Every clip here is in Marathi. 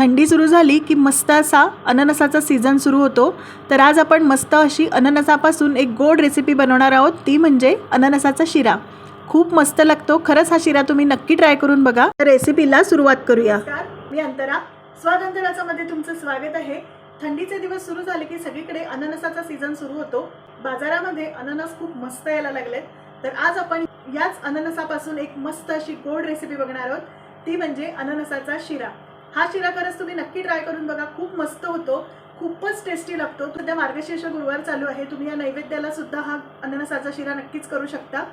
थंडी सुरू झाली की मस्त असा अननसाचा सीझन सुरू होतो. तर आज आपण मस्त अशी अननसापासून एक गोड रेसिपी बनवणार आहोत. ती म्हणजे अननसाचा शिरा. खूप मस्त लागतो. खरंच हा शिरा तुम्ही नक्की ट्राय करून बघा. तर रेसिपीला सुरुवात करूया. मी अंतरा. स्वातंत्र्यामध्ये तुमचं स्वागत आहे. थंडीचे दिवस सुरू झाले की सगळीकडे अननसाचा सीझन सुरू होतो. बाजारामध्ये अननस खूप मस्त यायला लागलेत. तर आज आपण याच अननसापासून एक मस्त अशी गोड रेसिपी बघणार आहोत. ती म्हणजे अननसाचा शिरा. हा शिरा खरंच तुम्ही नक्की ट्राय करून बघा. खूप मस्त होतो. खूपच टेस्टी लागतो. सध्या मार्गशीर्ष गुरुवार चालू आहे. तुम्ही या नैवेद्याला सुद्धा हा अननसाचा शिरा नक्कीच करू शकता.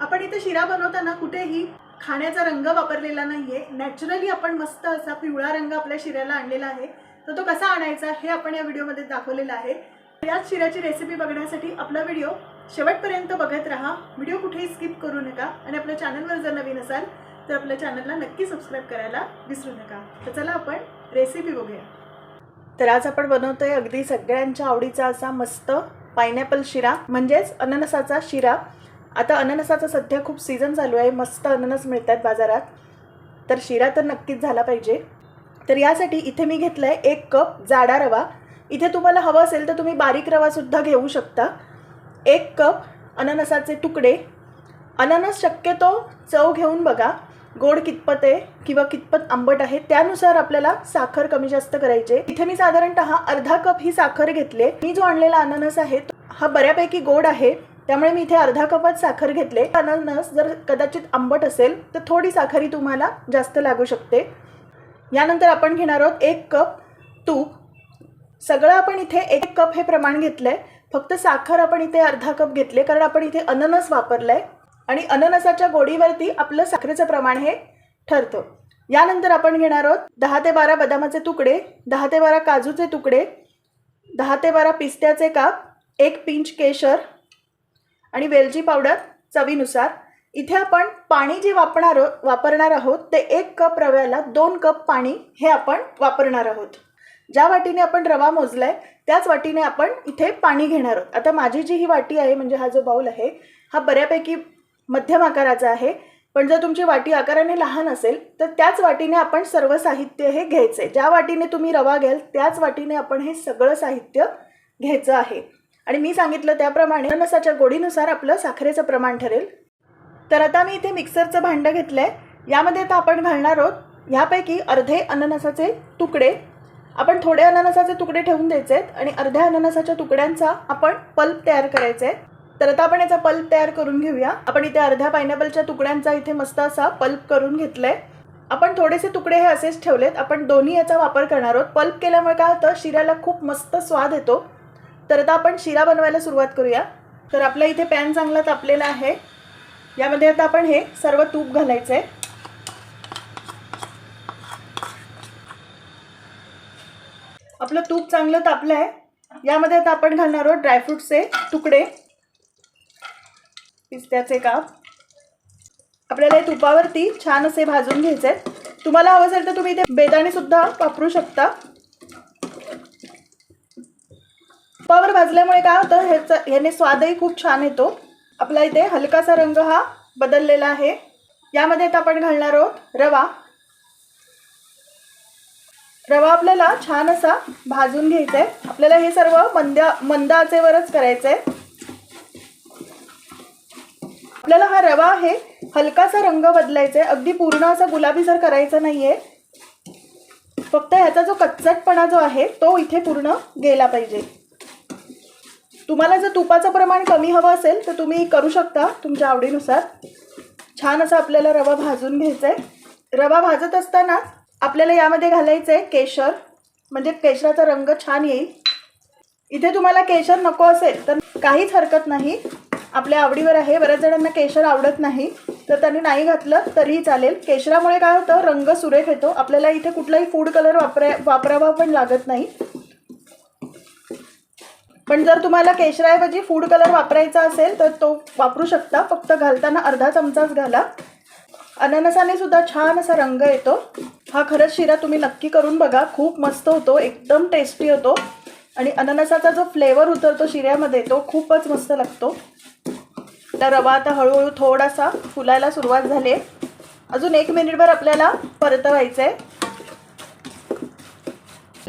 आपण इथे शिरा बनवताना कुठेही खाण्याचा रंग वापरलेला नाहीये. नॅचरली आपण मस्त असा पिवळा रंग आपल्या शिऱ्याला आणलेला आहे. तर तो कसा आणायचा हे आपण या व्हिडिओमध्ये दाखवलेला आहे. याच शिऱ्याची रेसिपी बघण्यासाठी आपला व्हिडिओ शेवटपर्यंत बघत राहा. व्हिडिओ कुठेही स्किप करू नका. आणि आपल्या चॅनलवर जर नवीन असाल तर आपल्या चॅनलला नक्की सबस्क्राईब करायला विसरू नका. तर चला आपण रेसिपी बघूया. तर आज आपण बनवतो आहे अगदी सगळ्यांच्या आवडीचा असा मस्त पायनॅपल शिरा म्हणजेच अननसाचा शिरा. आता अननसाचा सध्या खूप सीझन चालू आहे मस्त अननस मिळत आहेत बाजारात. तर शिरा तर नक्कीच झाला पाहिजे. तर यासाठी इथे मी घेतलं आहे एक कप जाडा रवा. इथे तुम्हाला हवं असेल तर तुम्ही बारीक रवासुद्धा घेऊ शकता. एक कप अननसाचे तुकडे. अननस शक्यतो चव घेऊन बघा. गोड कितपत आहे किंवा कितपत आंबट आहे त्यानुसार आपल्याला साखर कमी जास्त करायचे. इथे मी साधारणतः अर्धा कप ही साखर घेतले. मी जो आणलेला अननस आहे हा बऱ्यापैकी गोड आहे. त्यामुळे मी इथे अर्धा कपच साखर घेतले. अननस जर कदाचित आंबट असेल तर थोडी साखरी तुम्हाला जास्त लागू शकते. यानंतर आपण घेणार आहोत एक कप तूप. सगळं आपण इथे एक कप हे प्रमाण घेतलंय. फक्त साखर आपण इथे अर्धा कप घेतले कारण आपण इथे अननस वापरलंय. आणि अननसाच्या गोडीवरती आपलं साखरेचं प्रमाण हे ठरतं. यानंतर आपण घेणार आहोत दहा ते बारा बदामाचे तुकडे दहा ते बारा काजूचे तुकडे दहा ते बारा पिस्त्याचे काप एक पिंच केशर आणि वेलची पावडर चवीनुसार. इथे आपण पाणी जे वापरणार वापरणार आहोत ते एक कप रव्याला दोन कप पाणी हे आपण वापरणार आहोत. ज्या वाटीने आपण रवा मोजलाय त्याच वाटीने आपण इथे पाणी घेणार आहोत. आता माझी जी ही वाटी आहे म्हणजे हा जो बाऊल आहे हा बऱ्यापैकी मध्यम आकाराचा आहे. पण जर तुमची वाटी आकाराने लहान असेल तर त्याच वाटीने आपण सर्व साहित्य हे घ्यायचं. आहे ज्या वाटीने तुम्ही रवा घ्याल त्याच वाटीने आपण हे सगळं साहित्य घ्यायचं आहे. आणि मी सांगितलं त्याप्रमाणे अननसाच्या गोडीनुसार आपलं साखरेचं प्रमाण ठरेल. तर आता मी इथे मिक्सरचं भांडं घेतलं आहे यामध्ये आता आपण घालणार आहोत ह्यापैकी अर्धे अननसाचे तुकडे. आपण थोडे अननसाचे तुकडे ठेवून द्यायचे आहेत आणि अर्ध्या अननसाच्या तुकड्यांचा आपण पल्प तयार करायचा आहे तर आता आपण याचा पल्प तयार करून घेऊया. आपण इथे अर्ध्या पायनॅपलच्या तुकड्यांचा इथे मस्त असा पल्प करून घेतलाय. आपण थोडेसे तुकडे हे असेच ठेवलेत. आपण दोन्ही याचा वापर करणार आहोत. पल्प केल्यामुळे काय होतं? शिऱ्याला खूप मस्त स्वाद येतो. तर आता आपण शिरा बनवायला सुरुवात करूया. तर आपल्या इथे पॅन चांगला तापलेला आहे. यामध्ये आता आपण हे सर्व तूप घालायचं आहे आपलं तूप चांगलं तापलं आहे यामध्ये आता आपण घालणार आहोत ड्रायफ्रूटचे तुकडे. पिस्त्याचे काप आपल्याला हे तुपावरती छान असे भाजून घ्यायचे आहेत तुम्हाला हवं असेल तर तुम्ही इथे बेदाणे सुद्धा वापरू शकता. तुपावर भाजल्यामुळे काय होतं ह्याचा ह्याने स्वादही खूप छान येतो. आपला इथे हलकासा रंग हा बदललेला आहे. यामध्ये आता आपण घालणार आहोत रवा. रवा आपल्याला छान असा भाजून घ्यायचा आहे आपल्याला हे सर्व मंद्या मंद आचेवरच करायचं आहे आपल्याला हा रवा आहे हलकासा रंग बदलायचा आहे अगदी पूर्ण असा गुलाबी जर करायचा नाही आहे फक्त ह्याचा जो कच्चटपणा जो आहे तो इथे पूर्ण गेला पाहिजे. तुम्हाला जर तुपाचं प्रमाण कमी हवं असेल तर तुम्ही करू शकता तुमच्या आवडीनुसार. छान असं आपल्याला रवा भाजून घ्यायचा आहे रवा भाजत असताना आपल्याला यामध्ये घालायचं आहे केशर म्हणजे केशराचा रंग छान येईल. इथे तुम्हाला केशर नको असेल तर काहीच हरकत नाही. आपल्या आवडीवर आहे. बऱ्याच जणांना केशर आवडत नाही. तर त्यांनी नाही घातलं तरीही चालेल. केशरामुळे काय होतं? रंग सुरेख येतो. आपल्याला इथे कुठलाही फूड कलर वापरा वापरावा पण लागत नाही. पण जर तुम्हाला केशराऐवजी फूड कलर वापरायचा असेल तर तो वापरू शकता. फक्त घालताना अर्धा चमचाच घाला. अननसाने सुद्धा छान असा रंग येतो. हा खरंच शिरा तुम्ही नक्की करून बघा. खूप मस्त होतो. एकदम टेस्टी होतो. आणि अननसाचा जो फ्लेवर उतरतो शिऱ्यामध्ये तो खूपच मस्त लागतो. तर रवा आता हळूहळू थोडासा फुलायला सुरुवात झाली आहे. अजून एक मिनिटभर आपल्याला परतवायचं आहे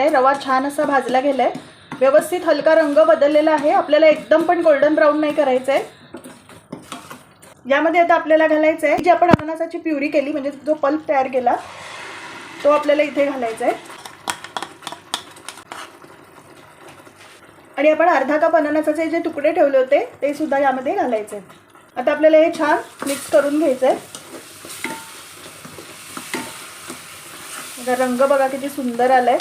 रवा छान असा भाजला गेला आहे व्यवस्थित हलका रंग बदललेला आहे. आपल्याला एकदम पण गोल्डन ब्राऊन नाही करायचं आहे यामध्ये आता आपल्याला घालायचं आहे जी आपण अननसाची प्युरी केली म्हणजे जो पल्प तयार केला तो आपल्याला इथे घालायचा आहे आणि आपण अर्धा कप अननसाचे जे तुकडे ठेवले होते ते सुद्धा यामध्ये घालायचे. आता आपल्याला हे छान मिक्स करून घ्यायचं आहे आता रंग बघा किती सुंदर आलाय.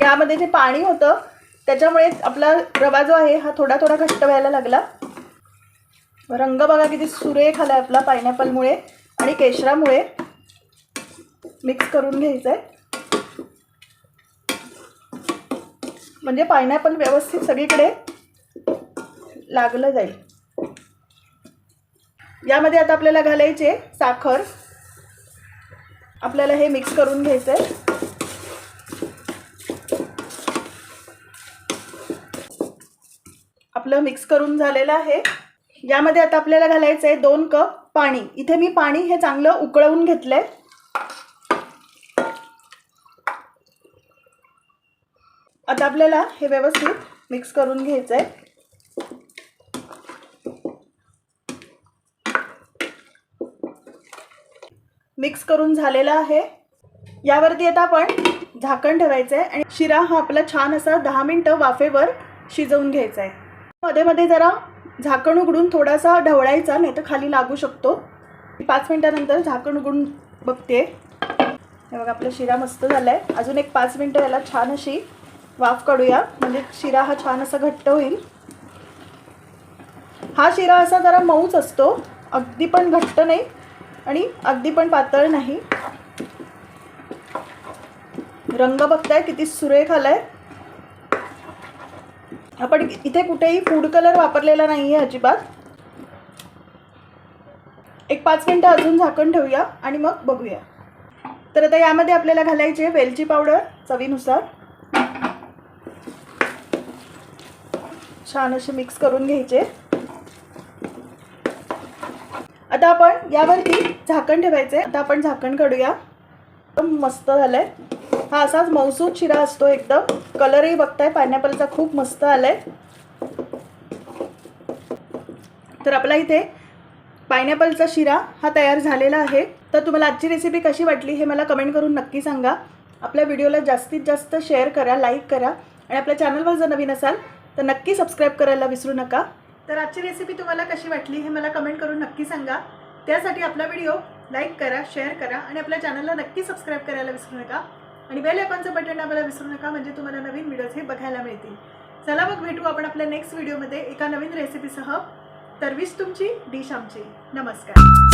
यामध्ये जे पाणी होतं त्याच्यामुळे आपला रवा जो आहे हा थोडा थोडा घट्ट व्हायला लागला. रंग बघा किती सुरेख आलाय आपला पायनॅपलमुळे. आणि केशरामुळे मिक्स करून घ्यायचं आहे म्हणजे पायनॅपल व्यवस्थित सगळीकडे लागलं जाईल. यामध्ये आता आपल्याला घालायचे साखर. आपल्याला हे मिक्स करून घ्यायचं आहे आपलं मिक्स करून झालेलं आहे. यामध्ये आता आपल्याला घालायचं आहे दोन कप पाणी. इथे मी पाणी हे चांगलं उकळवून घेतलंय. आता आपल्याला हे व्यवस्थित मिक्स करून घ्यायचं आहे मिक्स करून झालेला आहे. यावरती आता आपण झाकण ठेवायचं आहे आणि शिरा हा आपला छान असा दहा मिनटं वाफेवर शिजवून घ्यायचा आहे मध्ये मध्ये जरा झाकण उघडून थोडासा ढवळायचा नाही तर खाली लागू शकतो. पाच मिनटानंतर झाकण उघडून बघते. हे बघा आपला शिरा मस्त झाला आहे अजून एक पाच मिनटं याला छान अशी वाफ काढूया. म्हणजे शिरा हा छान असा घट्ट होईल. हा शिरा असा जरा मऊच असतो. अगदी पण घट्ट नाही आणि अगदी पण पातळ नाही. रंग बघताय किती सुरेख आहे आपण इथे कुठेही फूड कलर वापरलेला नाही आहे अजिबात. एक पाच मिनटं अजून झाकण ठेवूया आणि मग बघूया. तर आता यामध्ये आपल्याला घालायचे वेलची पावडर चवीनुसार. छान असे मिक्स करून घ्यायचे. आता आपण यावरती झाकण ठेवायचे. आता आपण झाकण काढूया. मस्त मस्त आहे हा असाच मौसूद शिरा असतो एकदम. कलरही बघताय पायनॅपलचा खूप मस्त आलाय. तर आपला इथे पायनॅपलचा शिरा हा तयार झालेला आहे. तर तुम्हाला आजची रेसिपी कशी वाटली हे मला कमेंट करून नक्की सांगा. आपल्या व्हिडिओला जास्तीत जास्त शेअर करा लाईक करा. आणि आपल्या चॅनलवर जर नवीन असाल तर नक्की सबस्क्राईब करायला विसरू नका. तर आजची रेसिपी तुम्हाला कशी वाटली हे मला कमेंट करून नक्की सांगा. त्यासाठी आपला व्हिडिओ लाईक करा शेअर करा. आणि आपल्या चॅनलला नक्की सबस्क्राईब करायला विसरू नका. आणि बेल आयकॉनचं बटन दाबायला विसरू नका म्हणजे तुम्हाला नवीन व्हिडिओज हे बघायला मिळतील. चला मग भेटू आपण आपल्या नेक्स्ट व्हिडिओमध्ये एका नवीन रेसिपीसह तरवीस तुमची डिश आमची. नमस्कार.